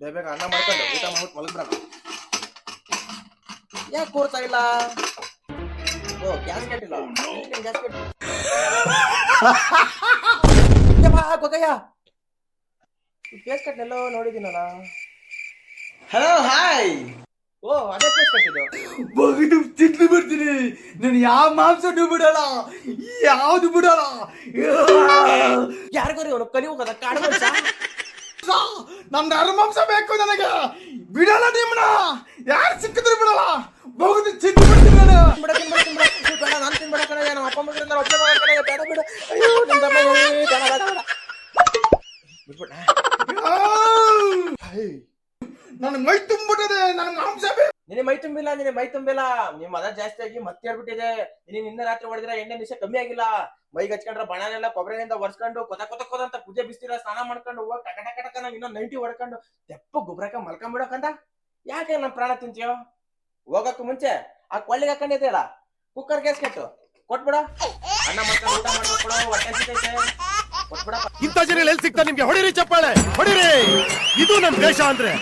ಬೇಗ ಅನ್ನ ಮಾಡ್ಕೊಂಡು ಊಟ ಮಾಡ್ಬಿಟ್ಟು ಮಲಗ್ಬಿಡೋಣ ಯಾಕೆ ಕೂರ್ತಾ ಇಲ್ಲ? ಓ ಗ್ಯಾಸ್ ಕಟ್ಟಿಲ್ಲ ಗ್ಯಾಸ್ ಕೆಟ್ಟ ಗೊತ್ತಯ್ಯ? ಕೇಸ್ ಕಟ್ಟೆಲ್ಲೋ ನೋಡಿದ್ದೀನಲ್ಲ. ಹಲೋ ಹಾಯ್ ಓ ಅದೇ ಪ್ಲೇಸ್ ಕಟ್ಟಿದ್ದು. ಬಗದು ತಿಂದು ಬಿಡ್ತೀನಿ. ನಾನು ಯಾವ ಮಾಂಸನೂ ಬಿಡಲ್ಲ. ಯಾವ್ದು ಬಿಡಲ್ಲ. ಯಾರಿಗೋರಿ ಅವನು ಕಲಿ ಹೋಗದ? ಕಾಡು ನಮ್ ಮಾಂಸ ಬೇಕು ನನಗೆ. ಬಿಡಲ್ಲ ನಿಮ್ಮನ್ನ. ಯಾರು ಸಿಕ್ಕಿದ್ರು ಬಿಡಲ್ಲ. ಬಹುದು ಚಿಂತೆ ಬಿಡ್ತೀನಿ ನಾನು. ತಿನ್ಬೇಡ ತಿನ್ಬೇಡ ನಾನು ತಿನ್ಬೇಡ ನಮ್ಮ ಅಪ್ಪ ಮಗ ಬೇಡ ಬೇಡ. ಅಯ್ಯೋ ನನ್ನ ತಮ್ಮ ಏ, ಬೇಡ ಬೇಡ ಬೇಡ. ಬಿಟ್ಬಿಟ್ಟ ನನ್ನ ಮೈ ತುಂಬಿಟ್ಟದೆ ನನ್ನ ಬೇಕು ನಿನ್ನ ಮೈ ತುಂಬಿಲ್ಲ, ನಿನ್ನ ಮೈ ತುಂಬಿಲ್ಲ. ನಿಮ್ಮ ಮದ ಜಾಸ್ತಿ ಆಗಿ ಮತ್ತೆ ಹೇಳ್ಬಿಟ್ಟಿದೆ ನಿನ್ನ ನಿನ್ನೆ ರಾತ್ರಿ ಹೊಡೆದ್ರೆ ಎಣ್ಣೆ ನಿಶೆ ಕಮ್ಮಿ ಆಗಿಲ್ಲ. ಮೈಗೆ ಹಚ್ಕೊಂಡ್ರೆ ಬಣನೆಲ್ಲ ಕೊಬ್ಬರಿನಿಂದ ಒರ್ಸ್ಕೊಂಡು ಕೊತ ಕೊತ ಪೂಜೆ ಬಿಸ್ತಿರ ಸ್ನಾನ ಮಾಡ್ಕೊಂಡು ಹೋಗ ಟಕ ಟಕ ಟಕ ಇನ್ನೊಂದು ನೈಂಟಿ ಹೊಡ್ಕೊಂಡು ತೆಪ್ಪ ಗೊಬ್ಬರಕ್ಕ ಮಲ್ಕೊಂಡ್ಬಿಡಕಂದ ಯಾಕೆ ನಮ್ಮ ಪ್ರಾಣ ತಿಂತೀಯೋ? ಹೋಗಕ್ ಮುಂಚೆ ಆ ಕೊಳ್ಳಿಗೆ ಹಾಕೊಂಡಿದೆಯಲ್ಲ ಕುಕ್ಕರ್ ಗ್ಯಾಸ್ ಕೆಟ್ಟು ಕೊಟ್ಬಿಡ? ಅನ್ನ ಮಾಡ್ಕೊಂಡು ಊಟ ಮಾಡ್ಕೊಡು ಹೊಟ್ಟೆ ಸಿಗೈತೆ ಕೊಟ್ಬಿಡ ಇಂಥ ಜನ ಎಲ್ಲಿ ಸಿಗ್ತಾ ನಿಮ್ಗೆ? ಹೊಡಿರಿ ಚಪ್ಪಾಳೆ, ಹೊಡಿರಿ. ಇದು ನಮ್ ದೇಶ ಅಂದ್ರೆ